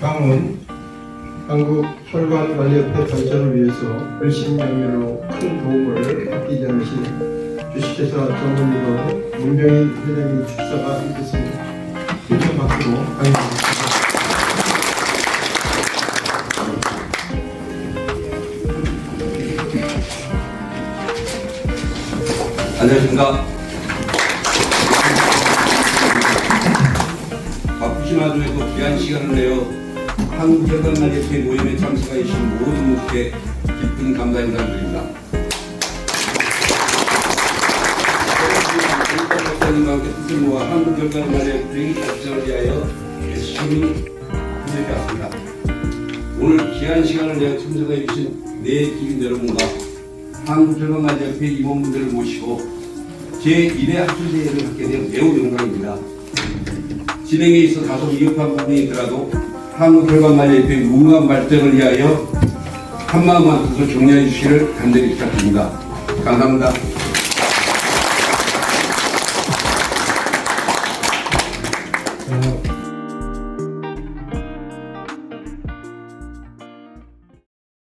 다음은 한국 혈관 관리협회 발전을 위해서 열심명예로 큰 도움을 아끼지 않으신 주식회사 전문위원 문병희 회장님 축사가 있겠습니다. 힘찬 박수로 환영합니다. 안녕하십니까. 바쁘신 와중에도 귀한 시간을 내어 한국혈관날협회 모임에 참석해 주신 모든 분께 깊은 감사 인사드립니다. 목사님과 함께 뜻을 모아 한국혈관날협회 발전을 위하여 열심히 힘내겠습니다. 오늘 귀한 시간을 내어 참석해 주신 내 기빈 여러분과 한국혈관날협회 임원분들을 모시고 제1회 학술대회를 갖게 된 매우 영광입니다. 진행에 있어 다소 미흡한 부분이 있더라도 한국 혈관관리협회 무궁한 발전을 위하여 한마음 한뜻으로 격려해 주시기를 간절히 부탁드립니다. 감사합니다.